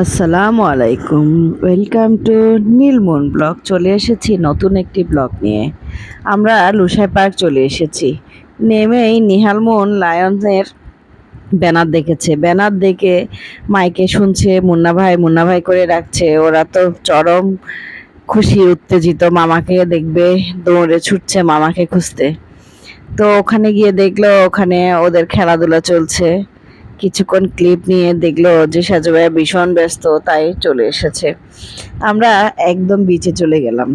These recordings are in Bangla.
আসসালামু আলাইকুম। ওয়েলকাম টু নীলমন ব্লগ চলে এসেছি নতুন একটি ব্লগ নিয়ে। আমরা লুসাই পার্ক চলে এসেছি। নেমেই নিহালমন লায়নের ব্যানার দেখেছে। ব্যানার দেখে মাইকে শুনছে, মুন্না ভাই মুন্না ভাই করে রাখছে ওরা তো চরম খুশি, উত্তেজিত। মামাকে দেখবে, দৌড়ে ছুটছে মামাকে খুঁজতে। তো ওখানে গিয়ে দেখল, ওখানে ওদের খেলাধুলা চলছে। কিছুক্ষণ ক্লিপ নিয়ে দেখল যে সাজু ভাইয়া ভীষণ ব্যস্ত, তাই চলে এসেছে। আমরা একদম বিচে চলে গেলাম।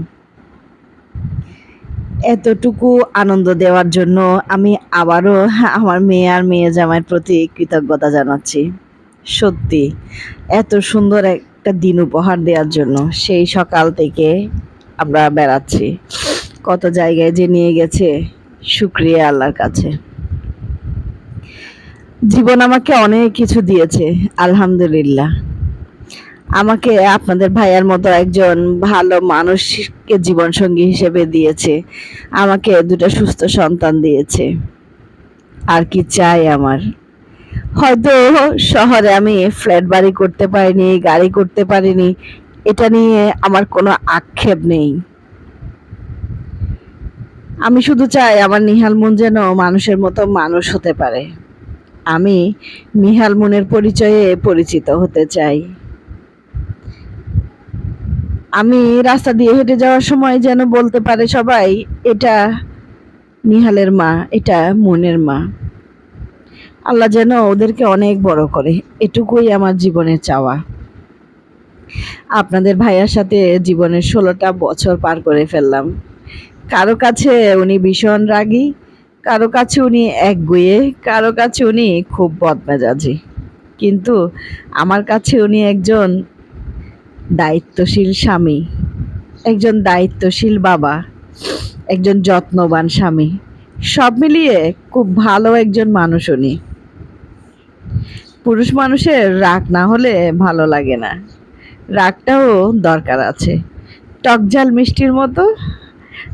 এতটুকু আনন্দ দেওয়ার জন্য আমি আবারও আমার মেয়ে আর মেয়ে জামাইয়ের প্রতি কৃতজ্ঞতা জানাচ্ছি। সত্যি, এত সুন্দর একটা দিন উপহার দেওয়ার জন্য সেই সকাল থেকে আমরা বেড়াচ্ছি। কত জায়গায় যে নিয়ে গেছে, শুক্রিয়া আল্লাহর কাছে। জীবন আমাকে অনেক কিছু দিয়েছে, আলহামদুলিল্লাহ। আমাকে আপনাদের ভাইয়ার মতো একজন ভালো মানুষকে জীবন সঙ্গী হিসেবে দিয়েছে, আমাকে দুটো সুস্থ সন্তান দিয়েছে। আর কি চাই আমার? হয়তো শহরে আমি ফ্ল্যাট বাড়ি করতে পারিনি, গাড়ি করতে পারিনি, এটা নিয়ে আমার কোনো আক্ষেপ নেই। আমি শুধু চাই আমার নিহাল মন যেন মানুষের মতো মানুষ হতে পারে। আমি নিহাল মনের পরিচয়ে পরিচিত হতে চাই। আমি রাস্তা দিয়ে হেঁটে যাওয়ার সময় যেন বলতে পারে সবাই, এটা নিহালের মা, এটা মনের মা। আল্লাহ যেন ওদেরকে অনেক বড় করে, এটুকুই আমার জীবনে চাওয়া। আপনাদের ভাইয়ার সাথে জীবনের ষোলোটা বছর পার করে ফেললাম। কারও কাছে উনি ভীষণ রাগী কারও কাছে উনি একগুয়ে কারও কাছে উনি খুব বদমেজাজি। কিন্তু আমার কাছে উনি একজন দায়িত্বশীল স্বামী, একজন দায়িত্বশীল বাবা, একজন যত্নবান স্বামী। সব মিলিয়ে খুব ভালো একজন মানুষ উনি। পুরুষ মানুষের রাগ না হলে ভালো লাগে না। রাগটাও দরকার আছে। টকঝাল মিষ্টির মতো,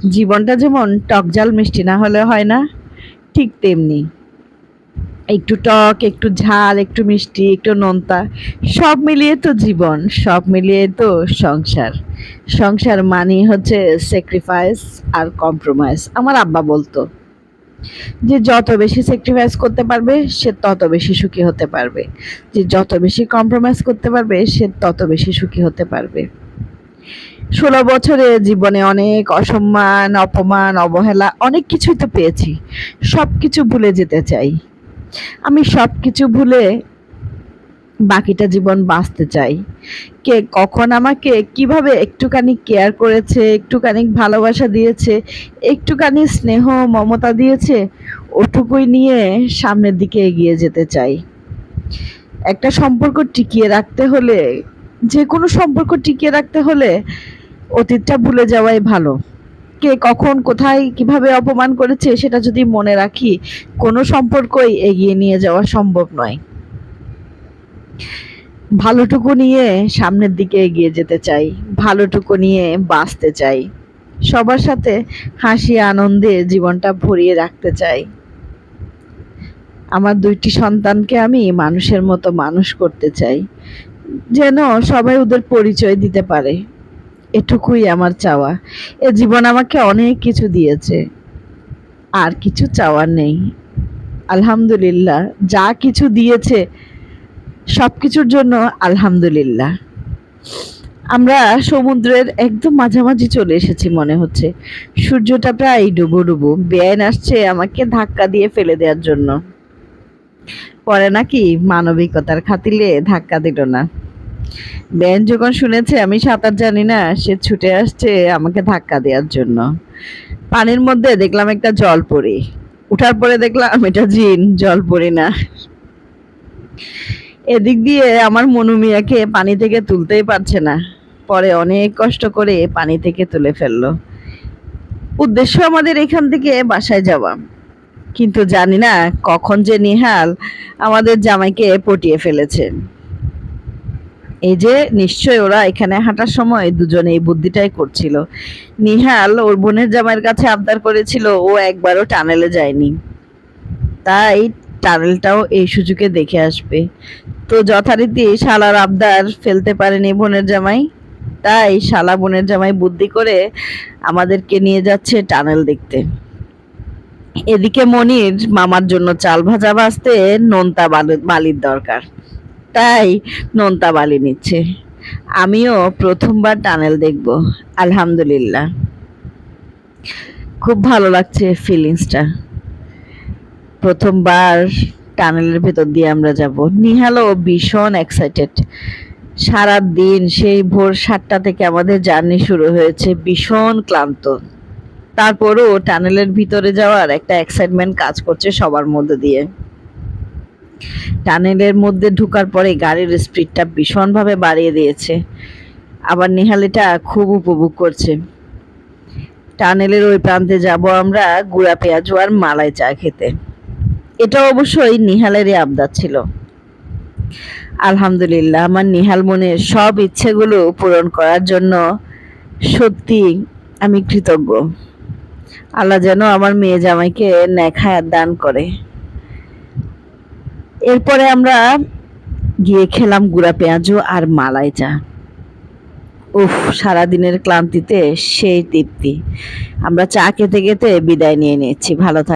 জীবনটা যেমন টকঝাল মিষ্টি না হলে হয় না ঠিক তেমনি। একটু টক, একটু ঝাল, একটু মিষ্টি, একটু নোনতা, সব মিলিয়ে তো জীবন, সব মিলিয়ে তো সংসার। সংসার মানি হচ্ছে স্যাক্রিফাইস আর কম্প্রোমাইজ আমার আব্বা বলতো। যে যত বেশি স্যাক্রিফাইস করতে পারবে, সে তত বেশি সুখী হতে পারবে। যে যত বেশি কম্প্রোমাইজ করতে পারবে, সে তত বেশি সুখী হতে পারবে। ষোলো বছরে জীবনে অনেক অসম্মান, অপমান, অবহেলা অনেক কিছুই তো পেয়েছি। সব কিছু ভুলে যেতে চাই। আমি সব কিছু ভুলে বাকিটা জীবন বাঁচতে চাই। কে কখন আমাকে কীভাবে একটুখানি কেয়ার করেছে, একটুখানি ভালোবাসা দিয়েছে, একটুখানি স্নেহ, মমতা দিয়েছে, ওটুকুই নিয়ে সামনের দিকে এগিয়ে যেতে চাই। একটা সম্পর্ক টিকিয়ে রাখতে হলে যে কোনো সম্পর্ক টিকিয়ে রাখতে হলে অতীতটা ভুলে যাওয়াই ভালো। কে কখন, কোথায়, কীভাবে অপমান করেছে সেটা যদি মনে রাখি, কোনো সম্পর্কই এগিয়ে নিয়ে যাওয়া সম্ভব নয়। ভালোটুকু নিয়ে সামনের দিকে এগিয়ে যেতে চাই, ভালোটুকু নিয়ে বাঁচতে চাই, সবার সাথে হাসি, আনন্দে জীবনটা ভরিয়ে রাখতে চাই। আমার দুইটি সন্তানকে আমি মানুষের মতো মানুষ করতে চাই, যেন সবাই ওদের পরিচয় দিতে পারে। এটুকুই আমার চাওয়া। এ জীবন আমাকে অনেক কিছু দিয়েছে। আর কিছু চাওয়ার নেই। আলহামদুলিল্লাহ, যা কিছু দিয়েছে সব কিছুর জন্য আলহামদুলিল্লাহ। আমরা সমুদ্রের একদম মাঝামাঝি চলে এসেছি মনে হচ্ছে। সূর্যটা প্রায় ডুবো ডুবো, বেআইন আসছে আমাকে ধাক্কা দিয়ে ফেলে দেওয়ার জন্য। পরে নাকি মানবিকতার খাতিলে ধাক্কা দিল না। বেন যখন শুনেছে, আমি সাঁতার জানি না, সে ছুটে আসছে আমাকে ধাক্কা দেওয়ার জন্য। পানির মধ্যে দেখলাম একটা জল পরি উঠার পরে দেখলাম এটা জিন জল পরি না। এদিক দিয়ে আমার মনু মিয়াকে পানি থেকে তুলতেই পারছে না। পরে অনেক কষ্ট করে পানি থেকে তুলে ফেলল। উদ্দেশ্য আমাদের এখান থেকে বাসায় যাওয়া। কিন্তু জানি না কখন যে নিহাল আমাদের জামাইকে পটিয়ে ফেলেছে। এই যে নিশ্চয় ওরা এখানে হাঁটার সময় দুজনে এই বুদ্ধিটাই করছিল। নিহাল ওর বোনের জামাইয়ের কাছে আবদার করেছিল, ও একবারও টানেলে যায়নি। তাই টানেলটাও এই সুযোগে দেখে আসবে। তো যথারীতি শালার আবদার ফেলতে পারেনি বোনের জামাই। তাই শালা বোনের জামাই বুদ্ধি করে আমাদেরকে নিয়ে যাচ্ছে টানেল দেখতে। এদিকে মনির মামার জন্য চাল ভাজা ভাজতে নোনতা বালু- বালির দরকার। তাই নোনতা বালি নিচ্ছে। আমিও প্রথমবার টানেল দেখব, আলহামদুলিল্লাহ। খুব ভালো লাগছে ফিলিংসটা প্রথমবার টানেলের ভেতর দিয়ে আমরা যাব। নিহালও ভীষণ এক্সাইটেড সারা দিন সেই ভোর সাতটা থেকে আমাদের জার্নি শুরু হয়েছে, ভীষণ ক্লান্ত। তারপরও টানেলের ভিতরে যাওয়ার একটা এক্সাইটমেন্ট কাজ করছে সবার মধ্যে দিয়ে। টানেলের মধ্যে ঢুকার পরে গাড়ির স্পিডটা ভীষণভাবে বাড়িয়ে দিয়েছে। আবার নিহাল এটা খুব উপভোগ করছে। টানেলের ওই প্রান্তে যাব আমরা গুড়া পেঁয়াজু আর মালাই চা খেতে। এটা অবশ্যই নিহালেরই আবদার ছিল। আলহামদুলিল্লাহ, আমার নিহাল মনের সব ইচ্ছেগুলো পূরণ করার জন্য সত্যি আমি কৃতজ্ঞ। আল্লাহ যেন আমার মেয়ে জামাইকে নেখায়াত দান করে। এরপরে আমরা গিয়ে খেলাম গুড়া পেঁয়াজও আর মালাই চা। উফ, সারাদিনের ক্লান্তিতে সেই তৃপ্তি। আমরা চা খেতে খেতে বিদায় নিয়ে নিচ্ছি ভালো থাক